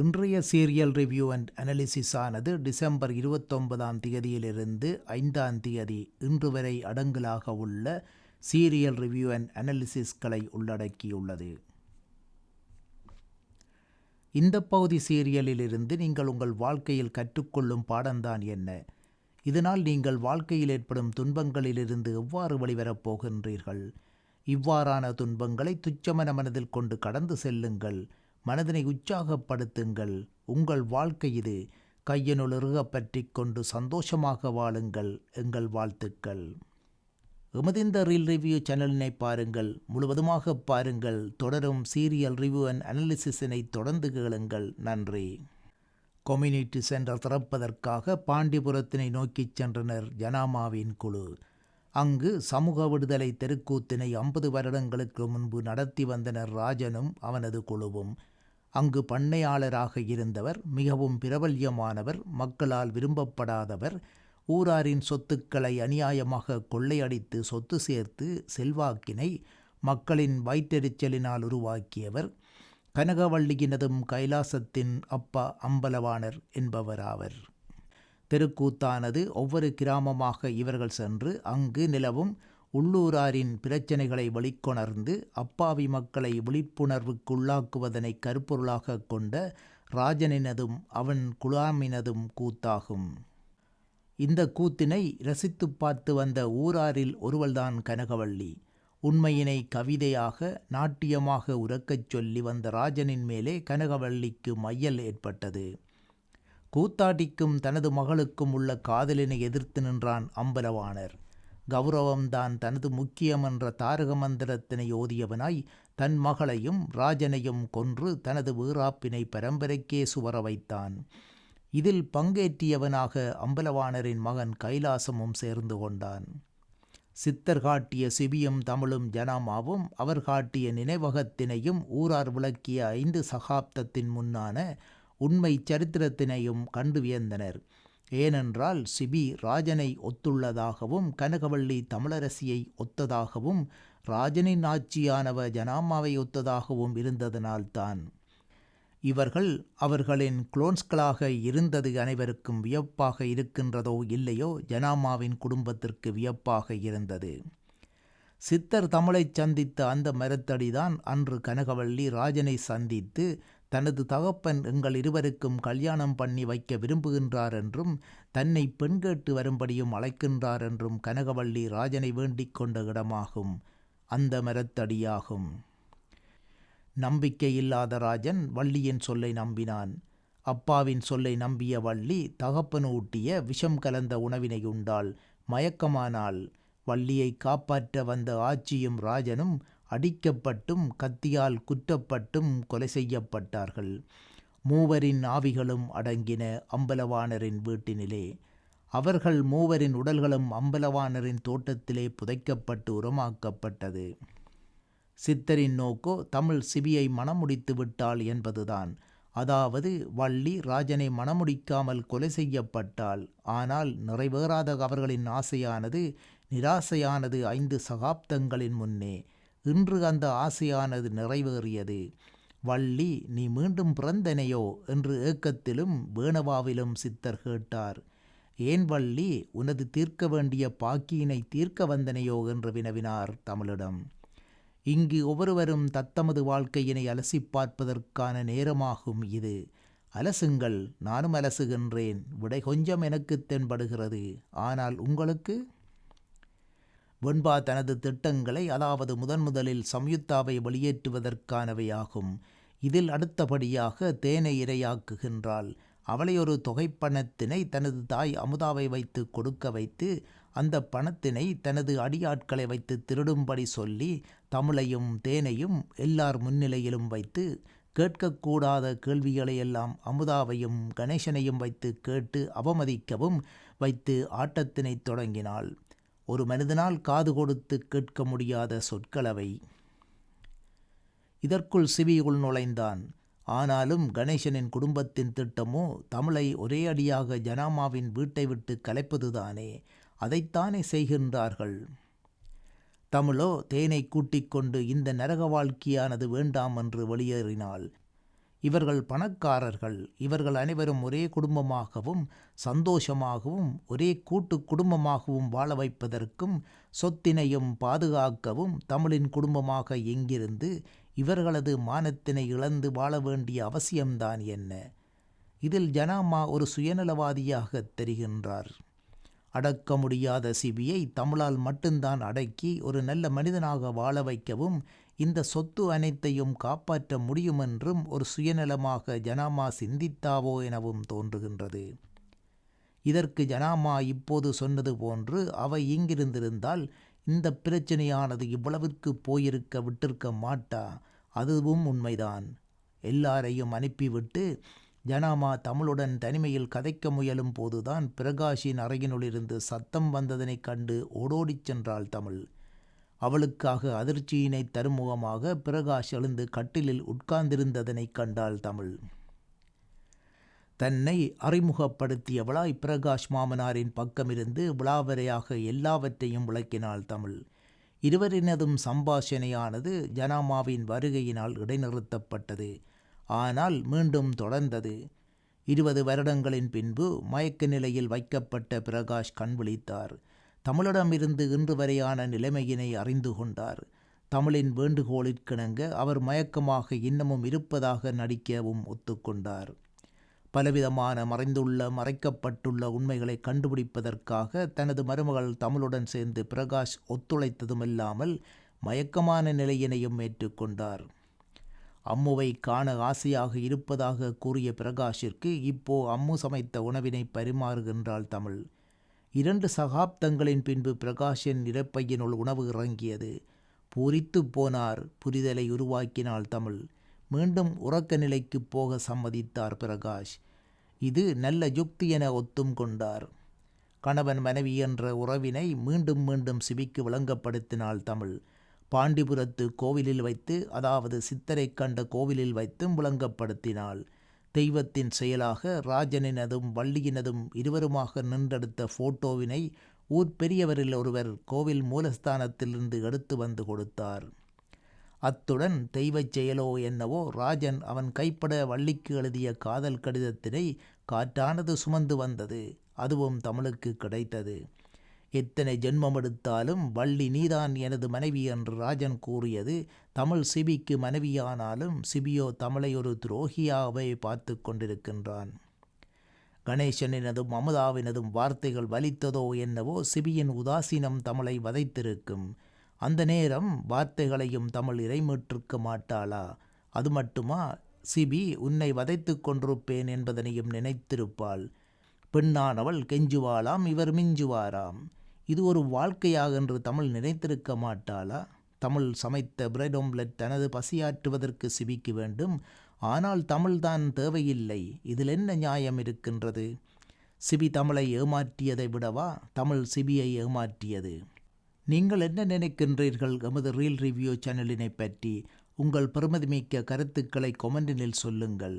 இன்றைய serial review and analysis ஆனது December இருபத்தொன்பதாம் தேதியிலிருந்து ஐந்தாம் தேதி இன்று வரை அடங்கலாக உள்ள சீரியல் ரிவ்யூ அண்ட் அனாலிசிஸ்களை உள்ளடக்கியுள்ளது. இந்த பகுதி சீரியலிலிருந்து நீங்கள் உங்கள் வாழ்க்கையில் கற்றுக்கொள்ளும் பாடம்தான் என்ன? இதனால் நீங்கள் வாழ்க்கையில் ஏற்படும் துன்பங்களிலிருந்து எவ்வாறு வெளிவரப் போகின்றீர்கள்? இவ்வாறான துன்பங்களை துச்சமன மனதில் கொண்டு கடந்து செல்லுங்கள். மனதினை உற்சாகப்படுத்துங்கள். உங்கள் வாழ்க்கை இது கையினுள் பற்றி கொண்டு சந்தோஷமாக வாழுங்கள் எங்கள் வாழ்த்துக்கள். எமது இந்த ரீல் ரிவ்யூ சேனலினை பாருங்கள். முழுவதுமாக பாருங்கள். தொடரும் சீரியல் ரிவ்யூ அண்ட் அனாலிசிஸினை தொடர்ந்து கேளுங்கள். நன்றி. கொம்யூனிட்டி சென்டர் திறப்பதற்காக பாண்டிபுரத்தினை நோக்கிச் சென்றனர் ஜனாமாவின் குழு. அங்கு சமூக விடுதலை தெருக்கூத்தினை ஐம்பது வருடங்களுக்கு முன்பு நடத்தி வந்தனர் ராஜனும் அவனது குழுவும். அங்கு பண்ணையாளராக இருந்தவர் மிகவும் பிரபல்யமானவர் மக்களால் விரும்பப்படாதவர் ஊராரின் சொத்துக்களை அநியாயமாக கொள்ளையடித்து சொத்து சேர்த்து செல்வாக்கினை மக்களின் வயிற்றெரிச்சலினால் உருவாக்கியவர் கனகவள்ளியினதும் கைலாசத்தின் அப்பா அம்பலவாணர் என்பவராவர். தெருக்கூத்தானது ஒவ்வொரு கிராமமாக இவர்கள் சென்று அங்கு நிலவும் உள்ளூராரின் பிரச்சனைகளை வெளிக்கொணர்ந்து அப்பாவி மக்களை விழிப்புணர்வுக்குள்ளாக்குவதனை கருப்பொருளாக கொண்ட ராஜனினதும் அவன் குலாமினதும் கூத்தாகும். இந்த கூத்தினை ரசித்து பார்த்து வந்த ஊராரில் ஒருவள்தான் கனகவள்ளி. உண்மையினை கவிதையாக நாட்டியமாக உறக்கச் சொல்லி வந்த ராஜனின் மேலே கனகவள்ளிக்கு மையல் ஏற்பட்டது. கூத்தாட்டிக்கும் தனது மகளுக்கும் உள்ள காதலினை எதிர்த்து நின்றான் அம்பலவாணர். கௌரவம்தான் தனது முக்கியம் என்ற தாரக மந்திரத்தினை ஓதியவனாய் தன் மகளையும் ராஜனையும் கொன்று தனது வீராப்பினை பரம்பரைக்கே சுவர வைத்தான். இதில் பங்கேற்றியவனாக அம்பலவாணரின் மகன் கைலாசமும் சேர்ந்து கொண்டான். சித்தர் காட்டிய சிபியும் தமிழும் ஜனாமாவும் அவர் காட்டிய நினைவகத்தினையும் ஊரார் விளக்கிய ஐந்து சகாப்தத்தின் முன்னான உண்மை சரித்திரத்தினையும் கண்டு வியந்தனர். ஏனென்றால் சிபி ராஜனை ஒத்துள்ளதாகவும் கனகவள்ளி தமிழரசியை ஒத்ததாகவும் ராஜனின் ஆட்சியானவ ஜனாமாவை ஒத்ததாகவும் இருந்ததனால்தான். இவர்கள் அவர்களின் குளோன்ஸ்களாக இருந்தது அனைவருக்கும் வியப்பாக இருக்கின்றதோ இல்லையோ ஜனாமாவின் குடும்பத்திற்கு வியப்பாக இருந்தது. சித்தர் தமிழை சந்தித்த அந்த மரத்தடிதான் அன்று கனகவள்ளி ராஜனை சந்தித்து தனது தகப்பன் எங்கள் இருவருக்கும் கல்யாணம் பண்ணி வைக்க விரும்புகின்றார் என்றும் தன்னை பெண் கேட்டு வரும்படியும் அழைக்கின்றார் என்றும் கனகவள்ளி ராஜனை வேண்டிக் கொண்ட இடமாகும். அந்த மரத்தடியாகும். நம்பிக்கை இல்லாத ராஜன் வள்ளியின் சொல்லை நம்பினான். அப்பாவின் சொல்லை நம்பிய வள்ளி தகப்பன் ஊட்டிய விஷம் கலந்த உணவினை உண்டாள். மயக்கமானால் வள்ளியை காப்பாற்ற வந்த ஆட்சியும் ராஜனும் அடிக்கப்பட்டும் கத்தியால் குற்றப்பட்டும் கொலை செய்யப்பட்டார்கள். மூவரின் ஆவிகளும் அடங்கின அம்பலவாணரின் வீட்டினிலே. அவர்கள் மூவரின் உடல்களும் அம்பலவாணரின் தோட்டத்திலே புதைக்கப்பட்டு உரமாக்கப்பட்டது. சித்தரின் நோக்கோ தமிழ் சிபியை மணமுடித்து விட்டாள் என்பதுதான். அதாவது வள்ளி ராஜனை மணமுடிக்காமல் கொலை செய்யப்பட்டாள். ஆனால் நிறைவேறாத அவர்களின் ஆசையானது நிராசையானது ஐந்து சகாப்தங்களின் முன்னே. இன்று அந்த ஆசையானது நிறைவேறியது. வள்ளி நீ மீண்டும் பிறந்தனையோ? என்று ஏக்கத்திலும் வேணவாவிலும் சித்தர் கேட்டார். ஏன் வள்ளி உனது தீர்க்க வேண்டிய பாக்கியினை தீர்க்க வந்தனையோ? என்று வினவினார் தமிழிடம். இங்கு ஒவ்வொருவரும் தத்தமது வாழ்க்கையினை அலசி பார்ப்பதற்கான நேரமாகும் இது. அலசுங்கள் நானும் அலசுகின்றேன். விடை கொஞ்சம் எனக்கு தென்படுகிறது. ஆனால் உங்களுக்கு? வெண்பா தனது திட்டங்களை அதாவது முதன் முதலில் சம்யுக்தாவை வெளியேற்றுவதற்கானவையாகும். இதில் அடுத்தபடியாக தேனை இரையாக்குகின்றாள். அவளை ஒரு தொகைப்பணத்தினை தனது தாய் அமுதாவை வைத்து கொடுக்க வைத்து அந்த பணத்தினை தனது அடியாட்களை வைத்து திருடும்படி சொல்லி தமிழையும் தேனையும் எல்லார் முன்னிலையிலும் வைத்து கேட்கக்கூடாத கேள்விகளை எல்லாம் அமுதாவையும் கணேசனையும் வைத்து கேட்டு அவமதிக்கவும் வைத்து ஆட்டத்தினை தொடங்கினாள். ஒரு மனிதனால் காது கொடுத்து கேட்க முடியாத சொற்களவை. இதற்குள் சிவியுள் நுழைந்தான். ஆனாலும் கணேசனின் குடும்பத்தின் திட்டமோ தமிழை ஒரே அடியாக ஜனாமாவின் வீட்டை விட்டு கலைப்பதுதானே. அதைத்தானே செய்கின்றார்கள். தமிழோ தேனை கூட்டிக் கொண்டு இந்த நரக வாழ்க்கையானது வேண்டாம் என்று வெளியேறினாள். இவர்கள் பணக்காரர்கள். இவர்கள் அனைவரும் ஒரே குடும்பமாகவும் சந்தோஷமாகவும் ஒரே கூட்டு குடும்பமாகவும் வாழ வைப்பதற்கும் சொத்தினையும் பாதுகாக்கவும் தமிழின் குடும்பமாக எங்கிருந்து இவர்களது மானத்தினை இழந்து வாழ வேண்டிய அவசியம்தான் என்ன? இதில் ஜனாமா ஒரு சுயநலவாதியாக தெரிகின்றார். அடக்க முடியாத சிபியை தமிழால் மட்டும்தான் அடக்கி ஒரு நல்ல மனிதனாக வாழ வைக்கவும் இந்த சொத்து அனைத்தையும் காப்பாற்ற முடியுமென்றும் ஒரு சுயநலமாக ஜனாமா சிந்தித்தாவோ எனவும் தோன்றுகின்றது. இதற்கு ஜனாமா இப்போது சொன்னது போன்று அவை இங்கிருந்திருந்தால் இந்த பிரச்சனையானது இவ்வளவிற்கு போயிருக்க விட்டிருக்க மாட்டா அதுவும் உண்மைதான். எல்லாரையும் அனுப்பிவிட்டு ஜனாமா தமிழுடன் தனிமையில் கதைக்க முயலும் போதுதான் பிரகாஷின் அறையினுளிருந்து சத்தம் வந்ததனைக் கண்டு ஓடோடிச் சென்றாள் தமிழ். அவளுக்காக அதிர்ச்சியினை தருமுகமாக பிரகாஷ் எழுந்து கட்டிலில் உட்கார்ந்திருந்ததனைக் கண்டாள் தமிழ். தன்னை அறிமுகப்படுத்தியவளாய் பிரகாஷ் மாமனாரின் பக்கமிருந்து விழாவரையாக எல்லாவற்றையும் விளக்கினாள் தமிழ். இருவரினதும் சம்பாஷணையானது ஜனாமாவின் வருகையினால் இடைநிறுத்தப்பட்டது. ஆனால் மீண்டும் தொடர்ந்தது. இருபது வருடங்களின் பின்பு மயக்க நிலையில் வைக்கப்பட்ட பிரகாஷ் கண் விழித்தார். தமிழிடமிருந்து இன்று வரையான நிலைமையினை அறிந்து கொண்டார். தமிழின் வேண்டுகோளிற்கிணங்க அவர் மயக்கமாக இன்னமும் இருப்பதாக நடிக்கவும் ஒத்துக்கொண்டார் பலவிதமான மறைந்துள்ள மறைக்கப்பட்டுள்ள உண்மைகளை கண்டுபிடிப்பதற்காக தனது மருமகள் தமிழுடன் சேர்ந்து பிரகாஷ் ஒத்துழைத்ததுமில்லாமல் மயக்கமான நிலையினையும் ஏற்றுக்கொண்டார் அம்முவை காண ஆசையாக இருப்பதாக கூறிய பிரகாஷிற்கு இப்போ அம்மு சமைத்த உணவினை பரிமாறுகின்றாள் தமிழ். இரண்டு சகாப்தங்களின் பின்பு பிரகாஷின் இறப்பையினுள் உணவு இறங்கியது. பூரித்து போனார் புரிதலை உருவாக்கினாள் தமிழ். மீண்டும் உறக்க நிலைக்கு போக சம்மதித்தார் பிரகாஷ். இது நல்ல யுக்தி என ஒத்தும் கொண்டார். கணவன் மனைவி என்ற உறவினை மீண்டும் மீண்டும் சிவிக்கு விளங்கப்படுத்தினாள் தமிழ். பாண்டிபுரத்து கோவிலில் வைத்து அதாவது சித்தரை கண்ட கோவிலில் வைத்தும் விளங்கப்படுத்தினாள். தெய்வத்தின் செயலாக ராஜனினதும் வள்ளியினதும் இருவருமாக நின்றெடுத்த போட்டோவினை ஊர் பெரியவரில் ஒருவர் கோவில் மூலஸ்தானத்திலிருந்து எடுத்து வந்து கொடுத்தார். அத்துடன் தெய்வச் செயலோ என்னவோ ராஜன் அவன் கைப்பட வள்ளிக்கு எழுதிய காதல் கடிதத்தினை காற்றானது சுமந்து வந்தது. அதுவும் தமிழுக்கு கிடைத்தது. எத்தனை ஜென்மம் எடுத்தாலும் வள்ளி நீதான் எனது மனைவி என்று ராஜன் கூறியது. தமிழ் சிபிக்கு மனைவியானாலும் சிபியோ தமிழை ஒரு துரோகியாகவே பார்த்து கொண்டிருக்கின்றான். கணேசனினதும் அமுதாவினதும் வார்த்தைகள் வலித்ததோ என்னவோ சிபியின் உதாசீனம் தமிழை வதைத்திருக்கும். அந்த நேரம் வார்த்தைகளையும் தமிழ் இறைமீட்டிருக்க மாட்டாளா? அது மட்டுமா? சிபி உன்னை வதைத்து கொண்டிருப்பேன் என்பதனையும் நினைத்திருப்பாள். பெண்ணானவள் கெஞ்சுவாளாம் இவர் மிஞ்சுவாராம். இது ஒரு வாழ்க்கையாக என்று தமிழ் நினைத்திருக்க மாட்டாளா? தமிழ் சமைத்த பிரெட் ஆம்லெட் தனது பசியாற்றுவதற்கு சிவிக்க வேண்டும். ஆனால் தமிழ்தான் தேவையில்லை. இதில் என்ன நியாயம் இருக்கின்றது? சிபி தமிழை ஏமாற்றியதை விடவா? தமிழ் சிபியை ஏமாற்றியது. நீங்கள் என்ன நினைக்கின்றீர்கள்? எமது ரீல் ரிவ்யூ சேனலினை பற்றி உங்கள் பெருமதிமிக்க கருத்துக்களை கொமெண்டினில் சொல்லுங்கள்.